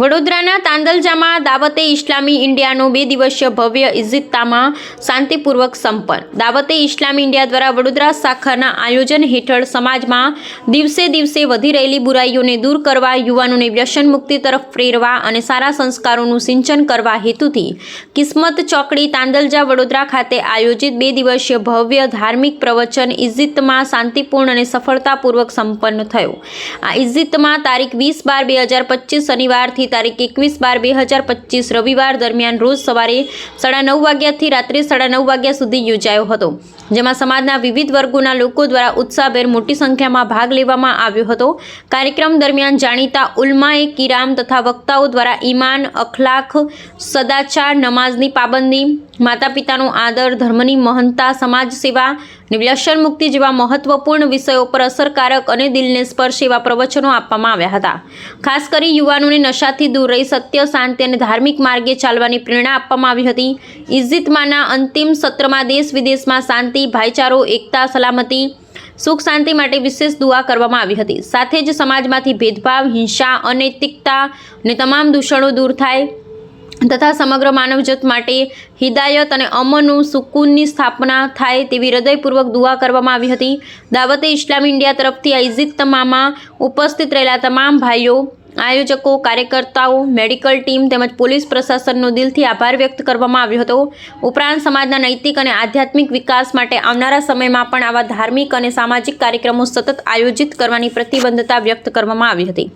વડોદરાના તાંદલજામાં દાવતે ઇસ્લામી ઇન્ડિયાનો બે દિવસીય ભવ્ય ઇજિત્તામાં શાંતિપૂર્વક સંપન્ન. દાવતે ઇસ્લામી ઇન્ડિયા દ્વારા વડોદરા શાખાના આયોજન હેઠળ સમાજમાં દિવસે દિવસે વધી રહેલી બુરાઈઓને દૂર કરવા, યુવાનોને વ્યસન મુક્તિ તરફ પ્રેરવા અને સારા સંસ્કારોનું સિંચન કરવા હેતુથી કિસ્મત ચોકડી તાંદલજા વડોદરા ખાતે આયોજિત બે દિવસીય ભવ્ય ધાર્મિક પ્રવચન ઇજિત્તમાં શાંતિપૂર્ણ અને સફળતાપૂર્વક સંપન્ન થયો. આ ઇજિત્તમાં તારીખ વીસ બાર બે હજાર પચીસ શનિવારથી તારીખ એકવીસ બાર બે હજાર પચીસ રવિવાર દરમિયાન રોજ સવારે સાડા નવ વાગ્યાથી રાત્રે સાડા નવ વાગ્યા સુધી યોજાયો હતો, જેમાં સમાજના વિવિધ વર્ગોના લોકો દ્વારા ઉત્સાહભેર મોટી સંખ્યામાં ભાગ લેવામાં આવ્યો હતો. કાર્યક્રમ દરમિયાન જાણીતા ઉલમાએ કિરામ તથા વક્તાઓ દ્વારા ઈમાન, અખલાખ, સદાચાર, નમાઝની પાબંદી માતા પિતાનો આદર, ધર્મની મહંતા સમાજ સેવા અને વ્યસન મુક્તિ જેવા મહત્વપૂર્ણ વિષયો પર અસરકારક અને દિલને સ્પર્શ એવા પ્રવચનો આપવામાં આવ્યા હતા. ખાસ કરી યુવાનોને નશાથી દૂર રહી સત્ય, શાંતિ અને ધાર્મિક માર્ગે ચાલવાની પ્રેરણા આપવામાં આવી હતી. ઇજિત્માના અંતિમ સત્રમાં દેશ વિદેશમાં શાંતિ, ભાઈચારો, એકતા, સલામતી, સુખ, શાંતિ માટે વિશેષ દુઆ કરવામાં આવી હતી. સાથે જ સમાજમાંથી ભેદભાવ, હિંસા, અનૈતિકતા અને તમામ દૂષણો દૂર થાય તથા સમગ્ર માનવજત માટે હિદાયત અને અમનનું સુકૂનની સ્થાપના થાય તેવી હૃદયપૂર્વક દુઆ કરવામાં આવી હતી. દાવતે ઇસ્લામ ઇન્ડિયા તરફથી આ ઇજિત્તમામાં ઉપસ્થિત રહેલા તમામ ભાઈઓ, આયોજકો, કાર્યકર્તાઓ, મેડિકલ ટીમ તેમજ પોલીસ પ્રશાસનનો દિલથી આભાર વ્યક્ત કરવામાં આવ્યો હતો. ઉપરાંત સમાજના નૈતિક અને આધ્યાત્મિક વિકાસ માટે આવનારા સમયમાં પણ આવા ધાર્મિક અને સામાજિક કાર્યક્રમો સતત આયોજિત કરવાની પ્રતિબદ્ધતા વ્યક્ત કરવામાં આવી હતી.